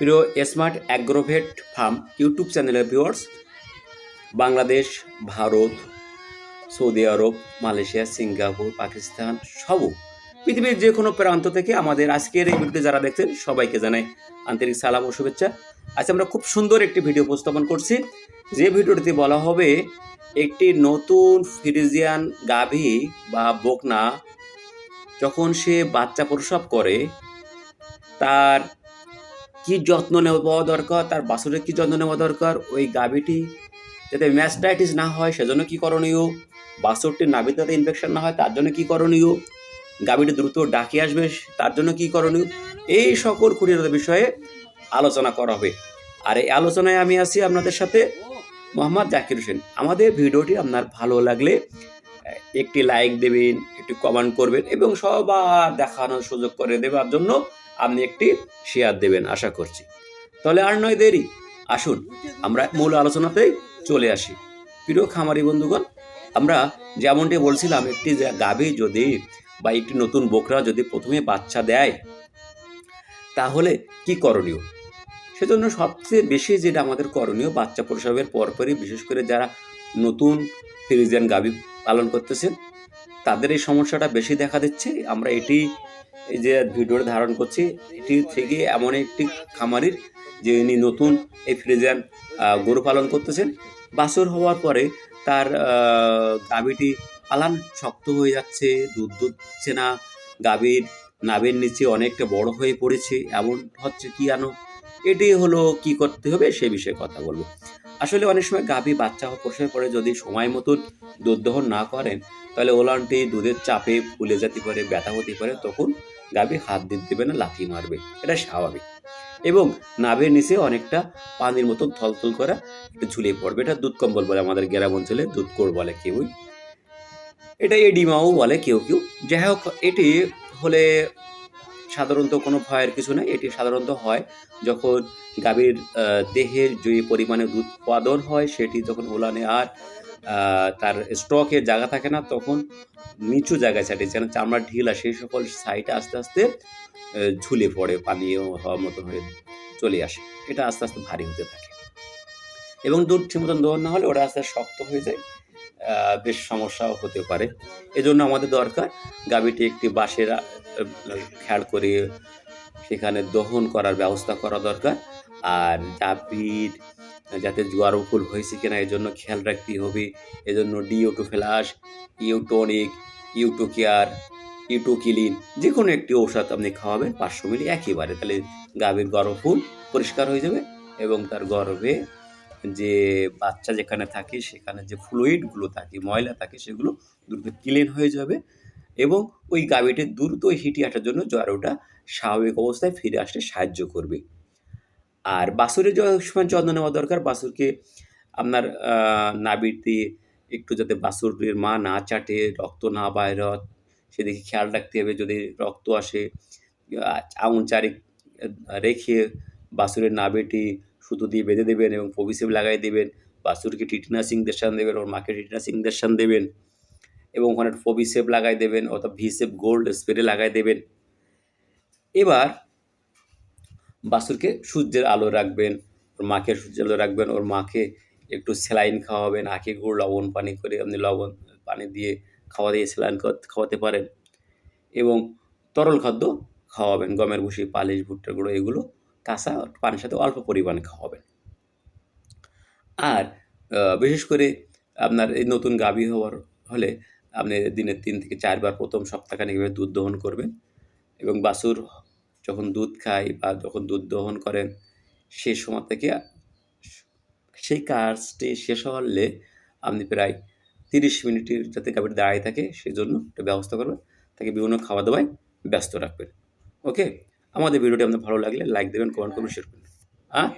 প্রিয় smart agrovet farm YouTube চ্যানেলের viewers, Bangladesh, Bharat, Saudi Arab, Malaysia, Singapore, Pakistan সব পৃথিবীর যে কোনো প্রান্ত থেকে আমাদের আজকের এই ভিডিওতে যারা দেখছেন, সবাইকে জানাই আন্তরিক সালাম ও শুভেচ্ছা। আজ আমরা খুব সুন্দর একটি ভিডিও উপস্থাপন করছি। যে ভিডিওটিতে বলা হবে, একটি নতুন ফ্রিজিয়ান গাভী বা বকনা যখন সে বাচ্চা প্রসব করে, তার কি যত্ন নেওয়া দরকার? তার বাছুরের কি যত্ন নেওয়া দরকার? ওই গাভীটি যাতে ম্যাস্টাইটিস না হয়, সেজন্য কি করণীয়? বাছুরটির নাভিতে ইনফেকশন না হয়, তার জন্য কি করণীয়? গাভীটি দ্রুত ডাকে আসবে, তার জন্য কি করণীয়? এই সকল খুঁটিনাটি বিষয়ে আলোচনা করা হবে। আর এই আলোচনায় আমি আছি আপনাদের সাথে মোহাম্মদ জাকির হোসেন। আমাদের ভিডিওটি আপনার ভালো লাগলে একটি লাইক দেবেন একটি কমেন্ট করবেন এবং সবার দেখানোর সুযোগ করে দেওয়ার জন্য আপনি একটি শেয়ার দেবেন, আশা করছি। তাহলে আর নয় দেরি। আসুন, আমরা মূল আলোচনাতেই চলে আসি। প্রিয় খামারি বন্ধুগণ, আমরা যেমনটি বলছিলাম, একটি গাভী যদি বা একটি নতুন বোকরা যদি প্রথমে বাচ্চা দেয়, তাহলে কি করণীয়? সেজন্য সবচেয়ে বেশি যেটা আমাদের করণীয়, বাচ্চা প্রসবের পরপরই বিশেষ করে যারা নতুন ফ্রিজিয়ান গাভী পালন করতেছেন তাদের এই সমস্যাটা বেশি দেখা দিচ্ছে। আমরা এটি এই যে ভিডিওটা ধারণ করছি এটি থেকে এমন একটি খামারির যে ইনি নতুন এই ফ্রিজিয়ান আহ, গরু পালন করতেছেন বাছর হওয়ার পরে তার গাভীটি পালান শক্ত হয়ে যাচ্ছে দুধ দুধছে না গাভীর নাভের নিচে অনেকটা বড় হয়ে পড়েছে এমন হচ্ছে কি আনো এটি হলো কি করতে হবে সে বিষয়ে কথা বলব। আসলে অনেক সময় গাভী বাচ্চা প্রসবের পরে যদি সময় মতো দুধ দহন না করেন, তাহলে ওলানটি দুধের চাপে ফুলে যেতে পারে, ব্যথা হতে পারে, তখন গাভী হাত দিতে দেবে না, লাথি মারবে। এটা স্বাভাবিক। এবং নাভের নিচে অনেকটা পানির মতন থলথল করা একটু ঝুলিয়ে পড়বে। এটা দুধ কম্বল বলে আমাদের গ্রাম অঞ্চলে দুধ কোড় বলে কেউই। এটা এডিমাও বলে কেউ কেউ। যাই হোক, এটি হলে সাধারণত কোনো ভয়ের কিছু নেই। এটি সাধারণত হয় যখন গাভীর দেহের যে পরিমাণে দুধ উৎপাদন হয়, সেটি যখন ওলানে আর তার স্টকের জায়গা থাকে না, তখন নিচু জায়গায় ছাটে, যেন চামড়ার ঢিলা সেই সকল সাইডে আস্তে আস্তে ঝুলে পড়ে, পানীয় হওয়ার মতন হয়ে চলে আসে। এটা আস্তে আস্তে ভারী হতে থাকে। এবং দুধ ঠিক মতন দহন না হলে ওটা আস্তে শক্ত হয়ে যায়। বেশ সমস্যাও হতে পারে। এজন্য আমাদের দরকার গাভীটি একটি বাঁশের খেয়াল করে সেখানে দহন করার ব্যবস্থা করা দরকার। আর গাভীর যাতে জোয়ার ফুল হয়েছে কিনা এই জন্য খেয়াল রাখতে হবে। এজন্য ডিওটো ফ্লাস ইউটোনিক ইউটো কেয়ার ইউটো কিলিন যে কোনো একটি ঔষধ আপনি খাওয়াবেন পাঁচশো মিলি একেবারে তাহলে গাভীর গর্ভফুল পরিষ্কার হয়ে যাবে এবং তার গর্ভে যে বাচ্চা যেখানে থাকে, সেখানে যে ফ্লুইডগুলো থাকে, ময়লা থাকে, সেগুলো দ্রুত ক্লিন হয়ে যাবে এবং ওই গাভীটির দ্রুত হিটি আসার জন্য জ্বরটা স্বাভাবিক অবস্থায় ফিরে আসতে সাহায্য করবে। আর বাছুরের যে সময় যত্ন নেওয়া দরকার, বাছুরকে আপনার নাভিতে একটু যাতে বাছুরের মা না চাটে, রক্ত না বাইর সেদিকে খেয়াল রাখতে হবে। যদি রক্ত আসে আঙুল চারিক রেখে বাছুরের নাভিটি সুতো দিয়ে বেঁধে দেবেন এবং পবিসেপ লাগাই দেবেন বাছুরকে টিটনাস ইঞ্জেকশন দেবেন, ওর মাকে টিটনাস ইঞ্জেকশন দেবেন এবং ওখানে ফবিসেপ লাগাই দেবেন অথবা ভিসেপ গোল্ড স্প্রে লাগাই দেবেন। এবার বাছুরকে সূর্যের আলো রাখবেন, ওর মাকে সূর্যের আলো রাখবেন, ওর মাকে একটু স্যালাইন খাওয়াবেন আখে গুড়, লবণ পানি করে আপনি লবণ পানি দিয়ে খাওয়া দিয়ে স্যালাইন খাওয়াতে পারেন এবং তরল খাদ্য খাওয়াবেন, গমের ভুসি, পালিশ, ভুট্টার গুঁড়ো, এগুলো কাঁচা পানির সাথে অল্প পরিমাণে খাওয়াবেন। আর বিশেষ করে আপনার এই নতুন গাভী হওয়ার হলে আপনি দিনে তিন থেকে চারবার প্রথম সপ্তাহখানে এভাবে দুধ দহন করবেন এবং বাছুর যখন দুধ খায় বা যখন দুধ দহন করেন সেই সময় থেকে সেই কাজটি শেষ হলে আপনি প্রায় তিরিশ মিনিটের যাতে গাভীর দাঁড়িয়ে থাকে সেই জন্য একটা ব্যবস্থা করবেন। তাকে বিভিন্ন খাওয়া দাওয়ায় ব্যস্ত রাখবেন। ওকে? আমাদের ভিডিওটি আপনার ভালো লাগলে লাইক দেবেন কমেন্ট করবেন শেয়ার করবেন। হ্যাঁ